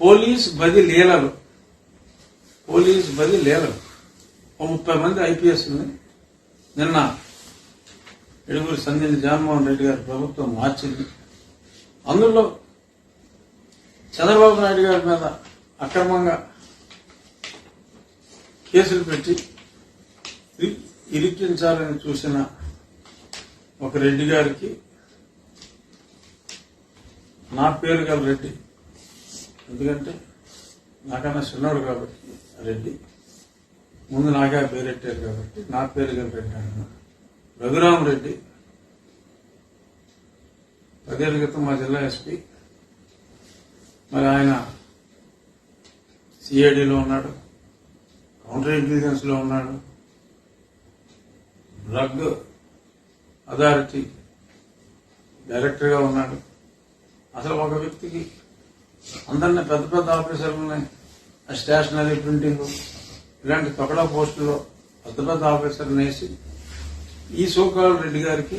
Police బది లీలలు. Police బది లీలలు. ఓ ముప్పై మంది ఐపీఎస్ నిన్న ఎడుగురు సంధిని జగన్మోహన్ రెడ్డి గారి ప్రభుత్వం మార్చింది. అందులో చంద్రబాబు నాయుడు గారి మీద అక్రమంగా కేసులు పెట్టి ఇరికించాలని చూసిన ఒక రెడ్డి గారికి నా పేరు గల రెడ్డి ఎందుకంటే నాకన్నా చిన్నోడు కాబట్టి రెడ్డి ముందు నాకే పేరెట్టారు కాబట్టి నా పేరు గల రెడ్డి రఘురామ్ రెడ్డి పదేళ్ళ క్రితం మా జిల్లా ఎస్పీ. మరి ఆయన సిఐడిలో ఉన్నాడు కౌంటర్ ఇంటెలిజెన్స్లో ఉన్నాడు. డ్రగ్ అథారిటీ డైరెక్టర్గా ఉన్నాడు. అసలు ఒక వ్యక్తికి అందరినీ పెద్ద పెద్ద ఆఫీసర్లని ఆ స్టేషనరీ ప్రింటింగ్ ఇలాంటి తొకడా పోస్టులో పెద్ద పెద్ద ఆఫీసర్ని వేసి ఈ సోకాల్ రెడ్డి గారికి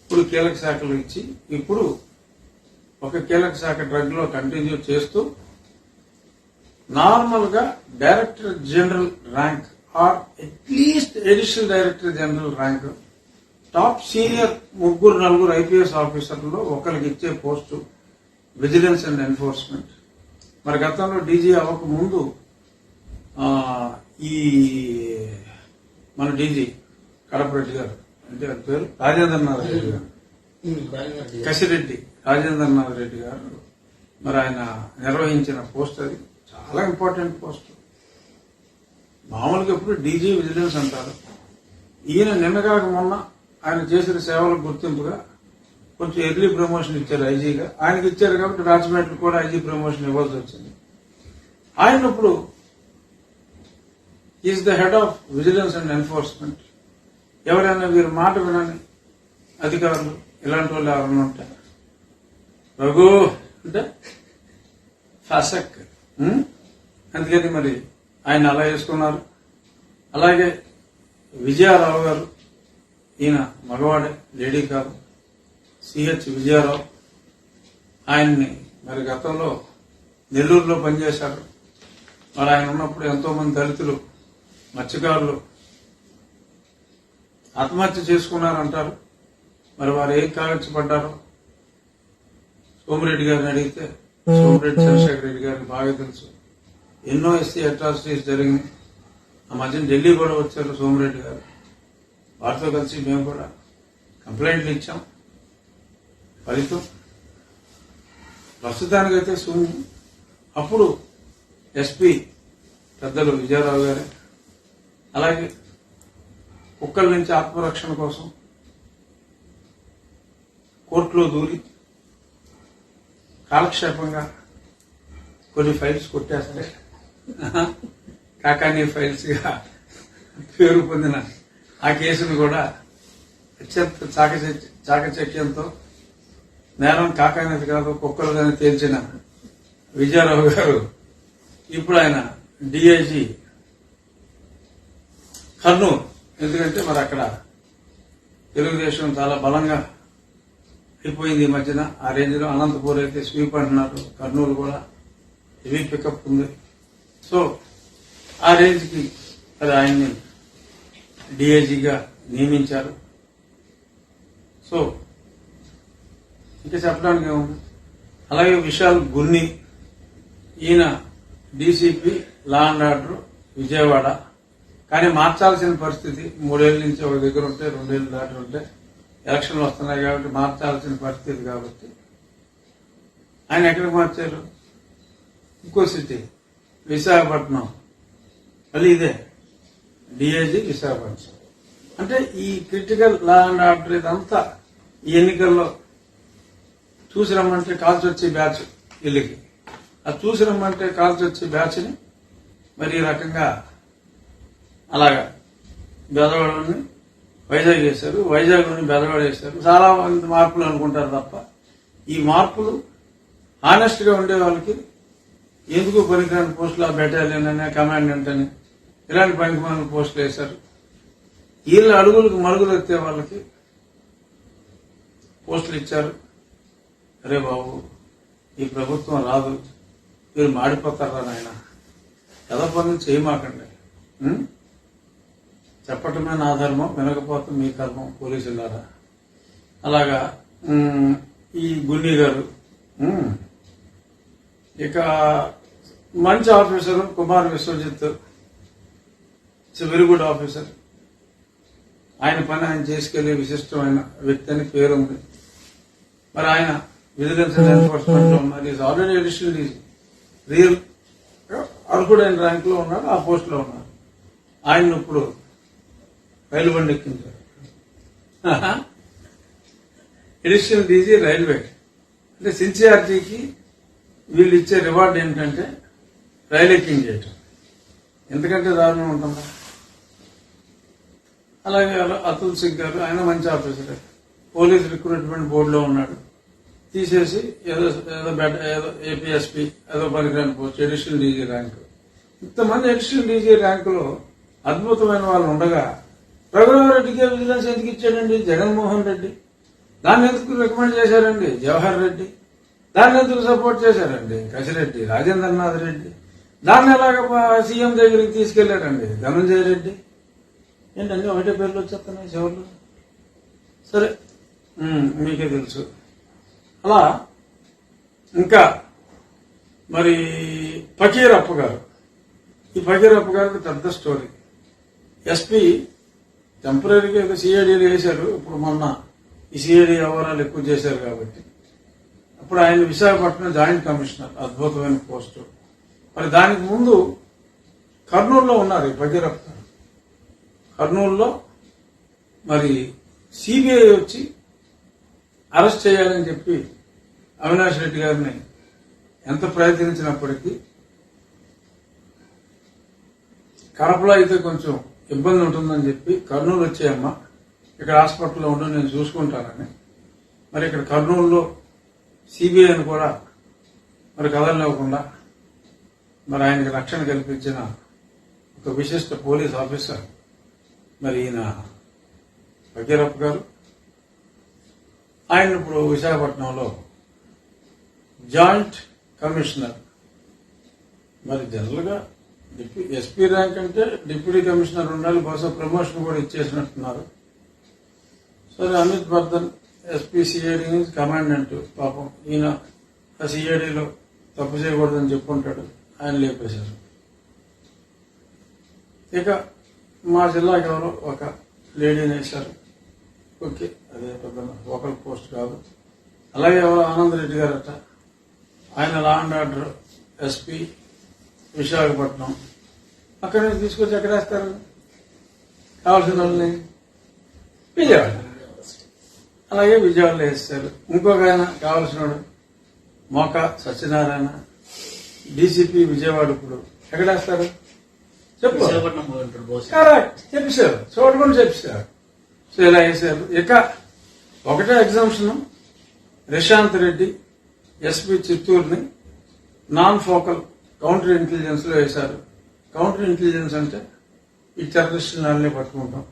ఇప్పుడు కీలక శాఖలు ఇచ్చి ఇప్పుడు ఒక కీలక శాఖ డ్రగ్లో కంటిన్యూ చేస్తూ నార్మల్గా director general rank or at least additional director general rank top senior ముగ్గురు నలుగురు ఐపీఎస్ ఆఫీసర్లు ఒకరికి ఇచ్చే పోస్టు విజిలెన్స్ అండ్ ఎన్ఫోర్స్మెంట్ మరి గతంలో డీజీ అవ్వక ముందు ఆ, ఈ మన డీజీ కడప రెడ్డి గారు అంటే పేరు? రాజేంద్రనాథ్ రెడ్డి గారు. కసిరెడ్డి రాజేంద్రనాథ్ రెడ్డి గారు. మరి ఆయన నిర్వహించిన పోస్ట్ అది చాలా ఇంపార్టెంట్ పోస్ట్. మామూలుగా ఎప్పుడు డీజీ విజిలెన్స్ అంటారు. ఈయన నిన్నగాక మొన్న ఆయన చేసిన సేవలకు గుర్తింపుగా కొంచెం ఎర్లీ ప్రమోషన్ ఇచ్చారు ఐజీగా ఆయనకి ఇచ్చారు కాబట్టి రాజమండ్రి కూడా ఐజీ ప్రమోషన్ ఇవ్వాల్సి వచ్చింది. ఆయన ఇప్పుడు is the head of vigilance and enforcement ఎవరైనా వీరు మాట వినని అధికారులు ఇలాంటి వాళ్ళు ఎవరైనా ఉంటారు? రఘు అంటే ఫసక్. అందుకని మరి ఆయన అలా వేసుకున్నారు. అలాగే విజయారావు గారు ఈయన మగవాడే లేడీ కాదు. సిహెచ్ విజయారావు ఆయన్ని మరి గతంలో నెల్లూరులో పనిచేశారు. మరి ఆయన ఉన్నప్పుడు ఎంతో మంది దళితులు మత్స్యకారులు ఆత్మహత్య చేసుకున్నారంటారు. మరి వారు ఏం కావించబడ్డారో సోమిరెడ్డి గారిని అడిగితే సోమిరెడ్డి చంద్రశేఖర రెడ్డి గారిని బాగా తెలుసు. ఎన్నో ఎస్సీ అట్రాసిటీస్ జరిగినాయి. ఆ మధ్యన ఢిల్లీ కూడా వచ్చారు సోమిరెడ్డి గారు. వారితో కలిసి మేము కూడా కంప్లైంట్లు ఇచ్చాం. ఫలితం? ప్రస్తుతానికైతే శూన్యం అప్పుడు ఎస్పీ పెద్దలు విజయరావు గారు. అలాగే కుక్కల నుంచి ఆత్మరక్షణ కోసం కోర్టులో దూరి కాలక్షేపంగా కొన్ని ఫైల్స్ కొట్టేస్తే కాకానీ ఫైల్స్గా పేరు పొందిన ఆ కేసును కూడా అత్యంత చాకచ- చాకచక్యంతో నేరం కాకానేది కాదు కుక్కలు కానీ తేల్చిన విజయారావు గారు ఇప్పుడు ఆయన డిఐజీ కర్నూలు. ఎందుకంటే మరి అక్కడ తెలుగుదేశం చాలా బలంగా అయిపోయింది ఈ మధ్యన. ఆ రేంజ్లో అనంతపూర్ అయితే స్వీప్ అంటున్నారు. కర్నూలు కూడా హెవీ పికప్ ఉంది. సో ఆ రేంజ్కి మరి ఆయన్ని డిఐజీగా నియమించారు. సో ఇంకా చెప్పడానికి ఏముంది? అలాగే విశాల్ గున్ని ఈయన DCP law and order Vijayawada. కానీ మార్చాల్సిన పరిస్థితి మూడేళ్ళ నుంచి ఒక దగ్గర ఉంటే రెండేళ్ళు దాటి ఉంటే ఎలక్షన్లు వస్తున్నాయి కాబట్టి మార్చాల్సిన పరిస్థితి కాబట్టి ఆయన ఎక్కడికి మార్చారు? ఇంకో సిటీ విశాఖపట్నం. మళ్ళీ ఇదే డిఐజీ విశాఖపట్నం. అంటే ఈ క్రిటికల్ లా అండ్ ఆర్డర్ ఇదంతా ఈ ఎన్నికల్లో చూసి రమ్మంటే కాల్చి వచ్చే బ్యాచ్ ఇల్లుకి. అది చూసి రమ్మంటే కాల్చి వచ్చే బ్యాచ్ని మరి ఈ రకంగా అలాగా బెదవాడని వైజాగ్ చేశారు వైజాగ్ నుండి బెదవాడ చేశారు. చాలా మంది మార్పులు అనుకుంటారు తప్ప ఈ మార్పులు ఆనెస్ట్ ఉండే వాళ్ళకి ఎందుకు పనికిరాని పోస్టులు ఆ బెటాలియన్ అని కమాండెంట్ అని ఇలాంటి పనికి పోస్టులు వేశారు? వీళ్ళ అడుగులకు మరుగులు ఎత్తే వాళ్ళకి పోస్టులు ఇచ్చారు. అరే బాబు ఈ ప్రభుత్వం రాదు. మీరు మాడిపోతారా నాయన? కథ పనులు చేయమాకండి? చెప్పటమే నా ధర్మం వినకపోతే మీ కర్మం పోలీసులారా? అలాగా ఈ గున్ని గారు ఇక మంచి officer Kumar Vishwajit it's very good officer. ఆయన పని ఆయన చేసుకెళ్ళే విశిష్టమైన వ్యక్తి అని పేరు ఉంది మరి ఆయన విజిలెన్స్ అండ్ ఎన్ఫోర్స్మెంట్ ఉన్నారు ఈజ్ ఆల్రెడీ అడిషనల్ రియల్ అర్హుడైన ర్యాంక్లో ఉన్నాడు ఆ పోస్ట్లో ఉన్నాడు. ఆయన ఇప్పుడు రైలు బండి ఎక్కించారు అడిషనల్ డీజీ రైల్వే. అంటే సిన్సియారిటీకి వీళ్ళు ఇచ్చే రివార్డ్ ఏంటంటే రైలు ఎక్కింగ్ చేయటం. ఎందుకంటే దారుణం ఉంటుందా? అలాగే అతుల్ సింగ్ గారు ఆయన మంచి ఆఫీసర్. పోలీస్ రిక్రూట్మెంట్ బోర్డులో ఉన్నాడు. తీసేసి ఏదో ఏదో బెడ్ ఏదో ఏపీఎస్పీ ఏదో పనికిరాని పోస్ట్ అడిషనల్ డీజీ ర్యాంకు ఇంతమంది అడిషనల్ డీజీ ర్యాంకులో అద్భుతమైన వాళ్ళు ఉండగా రఘురామరెడ్డికి విజిలెన్స్ ఎందుకు ఇచ్చాడండి? జగన్మోహన్ రెడ్డి. దాన్ని ఎందుకు రికమెండ్ చేశారండి? జవహర్ రెడ్డి. దాన్ని ఎందుకు సపోర్ట్ చేశారండి? కసిరెడ్డి రాజేంద్రనాథ్ రెడ్డి. దాన్ని ఎలాగ సీఎం దగ్గరికి తీసుకెళ్ళారండి ధనంజయ రెడ్డి. ఏంటండి ఒకటే పేర్లు వచ్చేస్తున్నాయి చివరిలో సరే. మీకే తెలుసు. అలా ఇంకా మరి ఫకీరప్ప గారు. ఈ ఫకీరప్ప గారికి పెద్ద స్టోరీ. ఎస్పీ టెంపరీగా ఏదో సిఐడీలు వేశారు. ఇప్పుడు మొన్న ఈ సిఐడి వ్యవహారాలు ఎక్కువ చేశారు కాబట్టి. అప్పుడు ఆయన విశాఖపట్నం జాయింట్ కమిషనర్ అద్భుతమైన పోస్టు. మరి దానికి ముందు కర్నూలులో ఉన్నారు ఈ ఫకీరప్ప గారు. కర్నూలులో మరి సిబిఐ వచ్చి అరెస్ట్ చేయాలని చెప్పి అవినాష్ రెడ్డి గారిని ఎంత ప్రయత్నించినప్పటికీ కడపలో అయితే కొంచెం ఇబ్బంది ఉంటుందని చెప్పి కర్నూలు వచ్చేయమ్మ ఇక్కడ హాస్పిటల్లో ఉండి నేను చూసుకుంటానని. మరి ఇక్కడ కర్నూలులో సిబిఐని కూడా మరి కదలనివ్వకుండా మరి ఆయనకి రక్షణ కల్పించిన ఒక విశిష్ట పోలీస్ ఆఫీసర్ మరి ఈయన ఫకీరప్ప గారు. ఆయన ఇప్పుడు విశాఖపట్నంలో జాయింట్ కమిషనర్. మరి జనరల్గా డిప్యూ- ఎస్పీ ర్యాంక్ అంటే డిప్యూటీ కమిషనర్ ఉండాలి బహుశా ప్రమోషన్ కూడా ఇచ్చేసినట్టున్నారు. సరే Amit Bardhan SP CID commandant పాపం ఈయన ఆ సిఐడిలో తప్పు చేయకూడదని చెప్పుకుంటాడు ఆయన లేపేశారు. ఇక మా జిల్లాకి ఎవరో ఒక లేడీని వేశారు. ఓకే అదే పెద్ద ఒకరి పోస్ట్ కాదు. అలాగే ఎవరో ఆనంద్ రెడ్డి గారట. ఆయన law and order SP Visakhapatnam. అక్కడి నుంచి తీసుకొచ్చి ఎక్కడ వేస్తారు? కావాల్సిన వాళ్ళని విజయవాడ. అలాగే విజయవాడలో వేస్తారు. ఇంకొక ఆయన కావాల్సిన వాడు మోక సత్యనారాయణ డీసీపీ విజయవాడ ఇప్పుడు. ఎక్కడ వేస్తారు? చెప్పు. కరెక్ట్. చెప్పారు చూడకుండా చెప్పారు సో ఇలా వేశారు. ఇక ఒకటే ఎగ్జామ్షన్ రిషాంత్ రెడ్డి ఎస్పీ చిత్తూరుని నాన్ ఫోకల్ కౌంటర్ ఇంటెలిజెన్స్లో వేశారు. కౌంటర్ ఇంటెలిజెన్స్ అంటే ఈ టెర్రరిస్టులని పట్టుకుంటాం.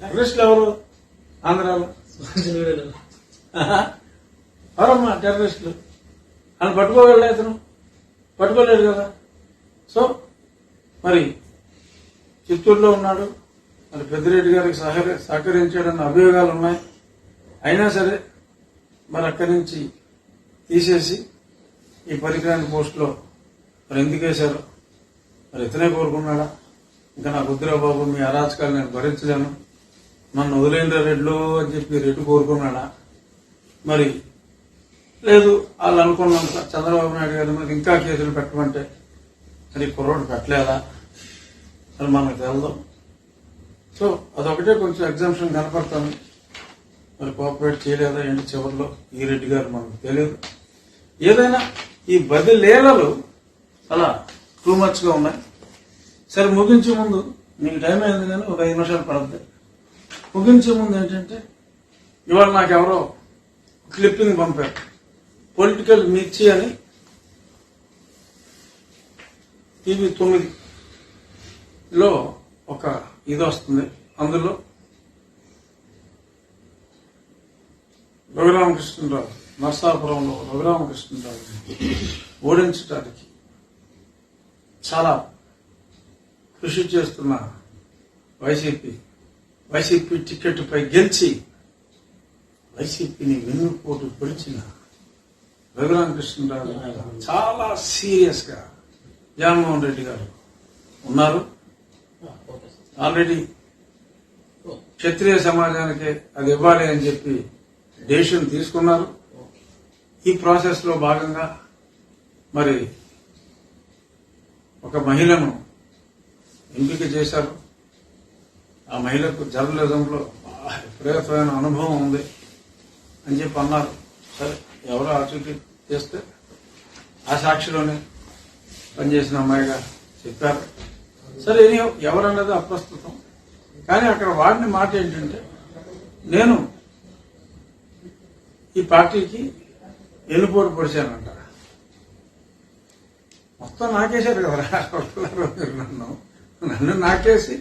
టెర్రరిస్టులు ఎవరు? ఆంధ్రాలో. ఎవరమ్మా టెర్రరిస్టులు? అని పట్టుకోగలడు అతను పట్టుకోలేడు కదా? సో మరి చిత్తూరులో ఉన్నాడు. మరి పెద్దిరెడ్డి గారికి సహక సహకరించాడన్న అభియోగాలు ఉన్నాయి. అయినా సరే మరి అక్కడి నుంచి తీసేసి ఈ పరికరాని పోస్టులో మరి ఎందుకు వేశారు? మరి ఇతనే కోరుకున్నాడా? ఇంకా నాకు వద్దురా బాబు మీ అరాచకాలు నేను భరించలేను. నన్ను వదిలేంద్ర రెడ్లు అని చెప్పి రెడ్డి కోరుకున్నాడా? మరి లేదు వాళ్ళు అనుకున్నంత చంద్రబాబు నాయుడు గారి మీద ఇంకా కేసులు పెట్టమంటే మరి కుర్రోడు పెట్టలేదా? అని మనకు తెలదాం. సో అదొకటే కొంచెం ఎగ్జామ్షన్ కనపడతాను. మరి కోఆపరేట్ చేయలేదా ఏంటి చివరిలో? ఈ రెడ్డి గారు మనకు తెలియదు. ఏదైనా ఈ బదిలీలలు అలా టూ మచ్గా ఉన్నాయి. సరే ముగించే ముందు మీకు టైం అయింది కానీ ఒక ఐదు నిమిషాలు పడద్ది. ముగించే ముందు ఏంటంటే ఇవాళ నాకు ఎవరో క్లిప్పింగ్ పంపారు. పొలిటికల్ మిర్చి అని టీవీ తొమ్మిదిలో ఒక ఇది వస్తుంది. అందులో రఘురామకృష్ణరావు నర్సాపురంలో రఘురామకృష్ణరావు ఓడించడానికి చాలా కృషి చేస్తున్న వైసీపీ. వైసీపీ టికెట్పై గెలిచి వైసీపీని వెన్నుపోటు పొడిచిన రఘురామకృష్ణరాజు మీద చాలా సీరియస్గా జగన్మోహన్ రెడ్డి గారు ఉన్నారు. ఆల్రెడీ క్షత్రియ సమాజానికి అది ఇవ్వాలి అని చెప్పి డెసిషన్ తీసుకున్నారు. ఈ ప్రాసెస్లో భాగంగా మరి ఒక మహిళను ఎంపిక చేశారు. ఆ మహిళకు జర్నలిజంలో విపరీతమైన అనుభవం ఉంది అని చెప్పి అన్నారు. సరే ఎవరో ఆచూకీ చేస్తే ఆ సాక్షిలోనే పనిచేసిన అమ్మాయిగా చెప్పారు. సరే ఎవరన్నది అప్రస్తుతం. కానీ అక్కడ వాడిన మాట ఏంటంటే నేను ఈ పార్టీకి ఎన్నుపోటు పొడిచానంట మొత్తం నాకేశారు కదరా మీరు నన్ను. నన్ను నాకేసి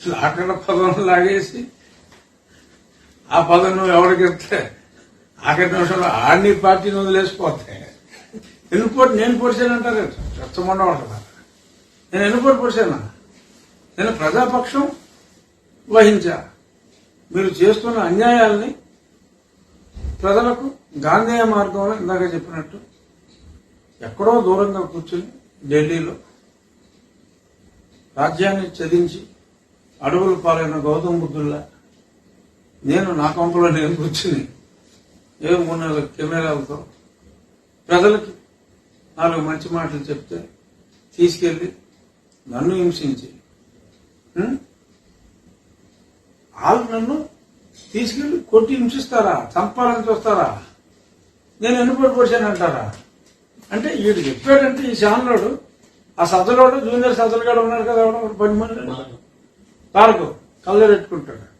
లాకడ పదం లాగేసి ఆ పదం నువ్వు ఎవరికి ఇస్తే ఆఖరి నిమిషంలో ఆడిని పార్టీని వదిలేసిపోతే ఎన్నుపోటు నేను పొడిచానంటారు? చచ్చమండ ఉంటుందా నేను ఎన్నుపోటు పొడిచానా? నేను ప్రజాపక్షం వహించా. మీరు చేస్తున్న అన్యాయాల్ని ప్రజలకు గాంధేయ మార్గంలో ఇందాక చెప్పినట్టు ఎక్కడో దూరంగా కూర్చుని ఢిల్లీలో రాజ్యాన్ని చదించి అడవులు పాలైన గౌతమ బుద్ధుల్లా నేను నా కొంపలో నేను కూర్చుని ఏ మూడు నెలల కెమెరాలతో ప్రజలకి నాలుగు మంచి మాటలు చెప్తే తీసుకెళ్ళి నన్ను హింసించి. వాళ్ళు నన్ను తీసుకెళ్ళి కొట్టి హింసిస్తారా? చంపాలని చూస్తారా? నేను ఎన్నుపడి పొడిచానంటారా అంటే వీడు చెప్పాడంటే ఈ ఛానలోడు ఆ సదలోడు జూనియర్ సదలుగాడు ఉన్నాడు కదా ఎవడో పది మంది తారకు కళ్ళు పెట్టుకుంటాడు.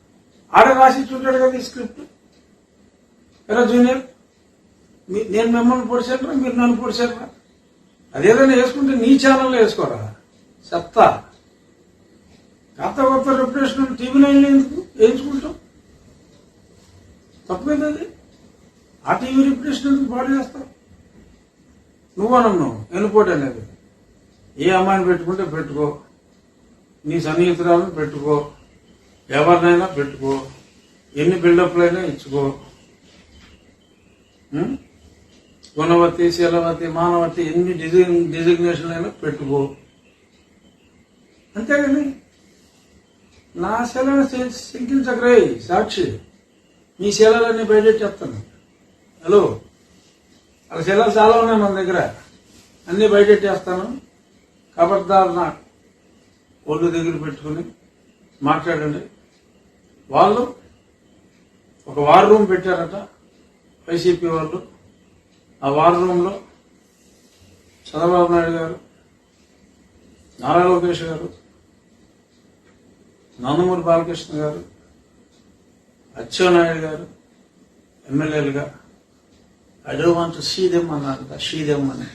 ఆడ రాసి చూడాడు కదా ఈ స్క్రిప్ట్. ఎలా జూనియర్ మీ- నేను మిమ్మల్ని పొడిచారా మీరు నన్ను పొడిచారా అదేదైనా వేసుకుంటే నీ ఛానల్లో వేసుకోరా? చెత్త కొత్త కొత్త రెప్యుటేషన్ టీవీ నైన్లో ఎందుకు వేయించుకుంటాం. తప్పేది అది ఆ టీవీ ఎందుకు పాడు చేస్తావు నువ్వు నన్ను ఎన్నుకోటి ఏ అమ్మాయిని పెట్టుకుంటే పెట్టుకో. నీ సన్నిహితురాలను పెట్టుకో. ఎవరినైనా పెట్టుకో. ఎన్ని బిల్డప్లైనా ఇచ్చుకో. గుణవతి శీలవతి మానవతి ఎన్ని డిజైన్ డిజిగ్నేషన్లు అయినా పెట్టుకో. అంతేగాని నా శీలను శంకించకరే సాక్షి. మీ శీలాలన్నీ బయటెట్టేస్తాను హలో? అలా శీలాలు చాలా ఉన్నాయి మన దగ్గర. అన్నీ బయటెట్టేస్తాను కబర్దార్ నా ఒళ్ళు దగ్గర పెట్టుకుని మాట్లాడండి. వాళ్ళు ఒక వార్ రూమ్ పెట్టారట వైసీపీ వాళ్ళు. ఆ వార్ రూమ్లో చంద్రబాబు నాయుడు గారు నారా లోకేష్ గారు నందమూరి బాలకృష్ణ గారు అచ్చెన్నాయుడు గారు ఎమ్మెల్యేలుగా I don't want see them అన్నారు సీ దెమ్ అని.